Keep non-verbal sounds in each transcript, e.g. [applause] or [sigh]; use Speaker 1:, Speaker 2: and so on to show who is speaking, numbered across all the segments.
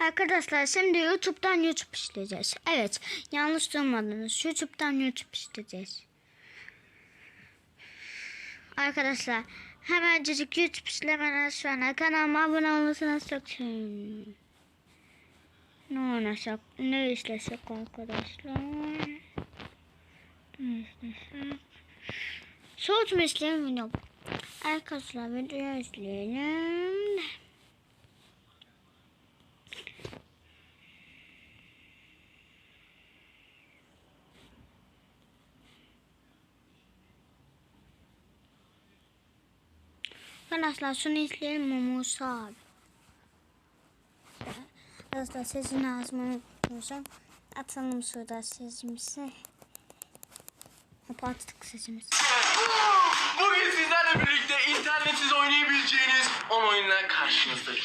Speaker 1: Arkadaşlar şimdi YouTube'dan YouTube işleyeceğiz. Evet yanlış duymadınız. YouTube'dan YouTube işleyeceğiz. Arkadaşlar hemencik YouTube işlemeden sonra kanalıma abone olursanız çok sevinirim. Ne oynasak, ne işlesek arkadaşlar? Ne işlesek? Soğut mu işleyelim video? Arkadaşlar video izleyelim. Arkadaşlar şunu izleyelim mi Musa abi? Arkadaşlar sesini ağzıma unutmayacağım. Atalım şurada sesimizi. Kapattık sesimizi.
Speaker 2: Bugün sizlerle birlikte internetsiz oynayabileceğiniz 10 oyunla karşınızdayım.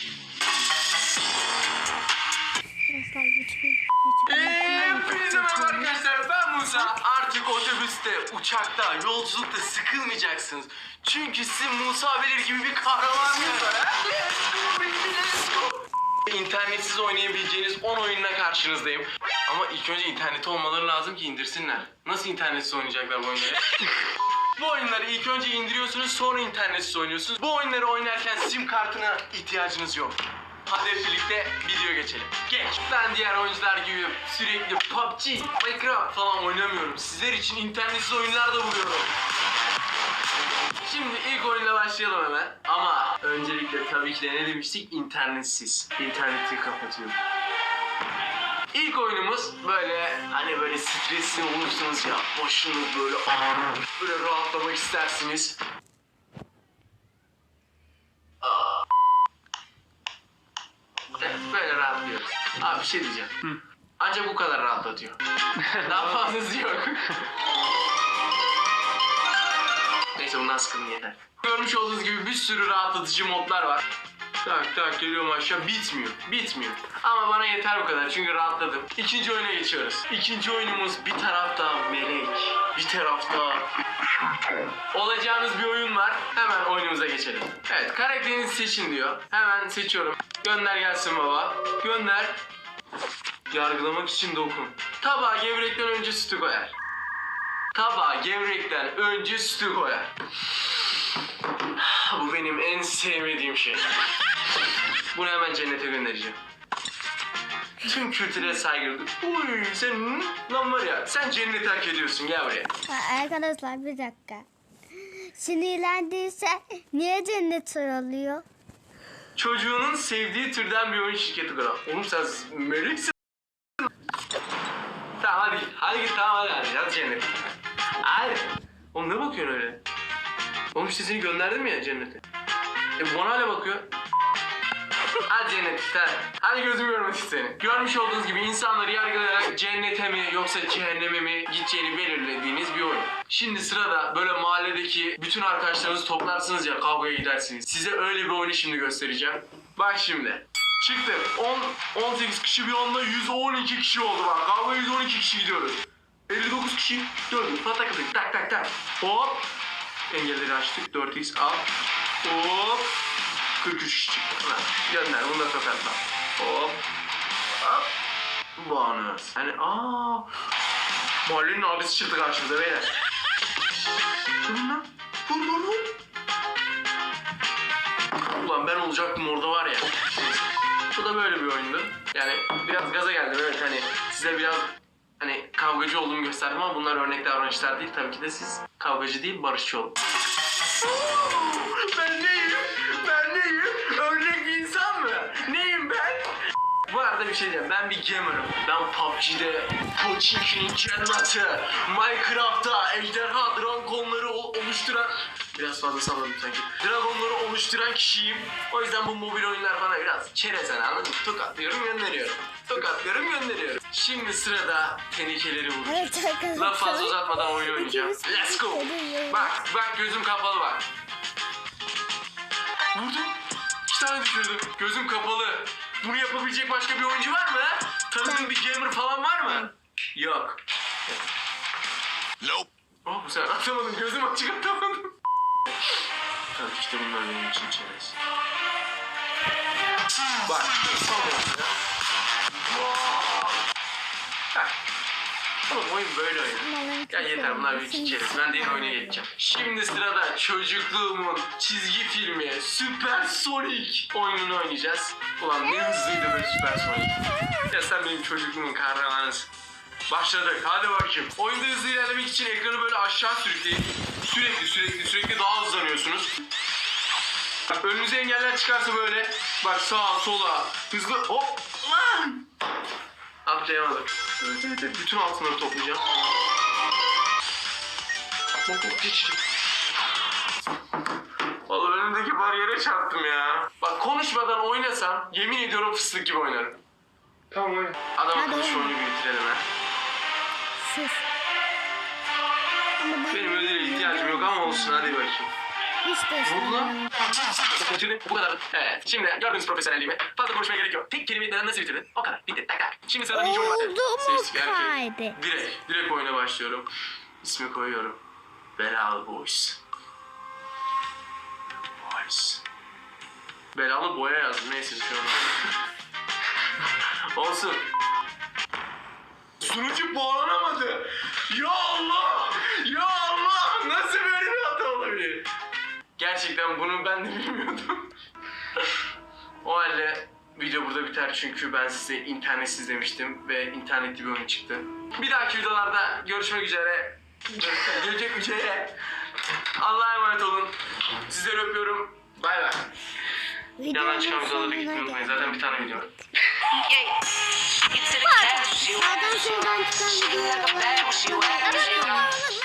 Speaker 1: Arkadaşlar YouTube, YouTube.
Speaker 2: Hepinize merhaba arkadaşlar ben Musa. Artık otobüste, uçakta, yolculukta sıkılmayacaksınız. Çünkü sizin Musa Velir gibi bir kahramanınız var. ha? İnternetsiz oynayabileceğiniz 10 oyunla karşınızdayım. Ama ilk önce interneti olmaları lazım ki indirsinler. Nasıl internetsiz oynayacaklar bu oyunları? [laughs] Bu oyunları ilk önce indiriyorsunuz sonra internetsiz oynuyorsunuz. Bu oyunları oynarken sim kartına ihtiyacınız yok. Hadi hep birlikte video geçelim. Geç. Ben diğer oyuncular gibi sürekli PUBG, Minecraft falan oynamıyorum. Sizler için internetsiz oyunlar da buluyorum. Şimdi ilk oyunla başlayalım hemen. Ama öncelikle tabii ki de ne demiştik? İnternetsiz. İnterneti kapatıyorum. İlk oyunumuz böyle hani böyle stresli olursunuz ya başınız böyle ağrır. Böyle rahatlamak istersiniz. Aa. Evet böyle rahatlıyoruz. Abi bir şey diyeceğim. Ancak bu kadar rahatlatıyor. [laughs] Daha fazlası yok. Neyse bundan sıkılın yeter. Görmüş olduğunuz gibi bir sürü rahatlatıcı modlar var. Tak tak geliyorum aşağı bitmiyor. Bitmiyor. Ama bana yeter bu kadar çünkü rahatladım. İkinci oyuna geçiyoruz. İkinci oyunumuz bir tarafta melek, bir tarafta olacağınız bir oyun var. Hemen oyunumuza geçelim. Evet karakterinizi seçin diyor. Hemen seçiyorum. Gönder gelsin baba. Gönder. Yargılamak için dokun. Tabağa gevrekten önce sütü koyar. Tabağa gevrekten önce sütü koyar. Bu benim en sevmediğim şey. Bunu hemen cennete göndereceğim. Tüm kültüre saygı. Uy sen lan var ya sen cenneti hak ediyorsun gel buraya.
Speaker 1: Arkadaşlar bir dakika. Sinirlendiyse niye cennet oluyor?
Speaker 2: Çocuğunun sevdiği türden bir oyun şirketi kurar. Oğlum sen meleksin. Tamam hadi. Hadi git tamam hadi hadi. Hadi cennet. Hadi. Oğlum ne bakıyorsun öyle? Oğlum işte seni gönderdim ya cennete. E bu bana hala bakıyor. Hadi cennet hadi. Hadi gözüm görmesin seni. Görmüş olduğunuz gibi insanları yargılayarak cennete mi yoksa cehenneme mi gideceğini belirlediğiniz bir oyun. Şimdi sırada böyle mahalledeki bütün arkadaşlarınızı toplarsınız ya kavgaya gidersiniz. Size öyle bir oyunu şimdi göstereceğim. Bak şimdi. Çıktı. 10, 18 kişi bir anda 112 kişi oldu bak. Kavga 112 kişi gidiyoruz. 59 kişi gördüm. Pataklık tak tak tak. Hop. Engelleri açtık. 4x al. Hop. 43 kişi çıktı. Lan, Gönder bunu da tokatla. Hop. Hop. Bonus. Hani aa. Mahallenin abisi çıktı karşımıza beyler. Durun lan. Dur dur dur. Ulan ben olacaktım orada var ya. Bu da böyle bir oyundu. Yani biraz gaza geldim evet hani size biraz hani kavgacı olduğumu gösterdim ama bunlar örnek davranışlar değil. Tabii ki de siz kavgacı değil barışçı olun. ben neyim? Arada bir şey diyeceğim. Ben bir gamer'ım. Ben PUBG'de Pochinki'nin cenneti, Minecraft'ta ejderha dragonları ol- oluşturan Biraz fazla salladım sanki. Dragonları oluşturan kişiyim. O yüzden bu mobil oyunlar bana biraz çerezene anladın mı? Tokatlıyorum gönderiyorum. Tokatlıyorum gönderiyorum. Şimdi sırada tehlikeleri vuracağız.
Speaker 1: Evet.
Speaker 2: Laf fazla uzatmadan oyun oynayacağım. Let's go. Bak bak gözüm kapalı bak. Vurdum. İki tane düşürdüm. Gözüm kapalı. Bunu yapabilecek başka bir oyuncu var mı? Tanıdığın bir gamer falan var mı? Yok.
Speaker 3: Nope.
Speaker 2: Oh bu sefer atamadım. Gözüm açık atamadım. Tabii işte bunlar benim için çerez. Bak. Son ya. Oğlum oyun böyle oyun. Ya yeter bunlar
Speaker 1: kafası.
Speaker 2: içeriz. Ben diğer oyuna geçeceğim. Şimdi sırada çocukluğumun çizgi filmi Super Sonic oyununu oynayacağız. Ulan ne hızlıydı be Super Sonic. Ya sen benim çocukluğumun kahramanısın. Başladık. Hadi bakayım. Oyunda hızlı ilerlemek için ekranı böyle aşağı sürükleyin. Sürekli sürekli sürekli daha hızlanıyorsunuz. Bak önünüze engeller çıkarsa böyle bak sağa sola hızlı hop lan atlayamadık. Evet evet evet bütün altınları toplayacağım. Hop hop geç. Vallahi önümdeki bariyere çarptım ya. Bak konuşmadan oynasam yemin ediyorum fıstık gibi oynarım. Tamam oyna. Adam
Speaker 1: Hadi
Speaker 2: akıllı şu
Speaker 1: oyna.
Speaker 2: oyunu bir bitirelim ha.
Speaker 1: Sus. Ama ben-
Speaker 2: Benim ödüle ihtiyacım yok ama olsun hadi bakayım.
Speaker 1: Hiç de.
Speaker 2: Şimdi bu kadar. Evet. Şimdi gördüğünüz profesyonelliğimi. Fazla konuşmaya gerek yok. Tek kelimeyi nasıl bitirdin? O kadar. Bitti. Tak tak. Şimdi sırada ikinci oyun var.
Speaker 1: Oldu mu
Speaker 2: erkek.
Speaker 1: kaydı?
Speaker 2: Direkt. Direkt oyuna başlıyorum. İsmi koyuyorum. Belalı Boys. Boys. Belalı boya yazdım. Neyse şu [laughs] an. Olsun. Sunucu bağlanamadı. Ya Allah! Ya Allah! Nasıl Gerçekten bunu ben de bilmiyordum. o halde video burada biter çünkü ben size internetsiz demiştim ve internetli bir oyun çıktı. Bir dahaki videolarda görüşmek üzere. Gelecek üzere. Allah'a emanet olun. Sizleri öpüyorum. Bay bay. Yandan çıkan videoları da gitmeyi unutmayın. Zaten bir tane video var.
Speaker 1: Çıkan.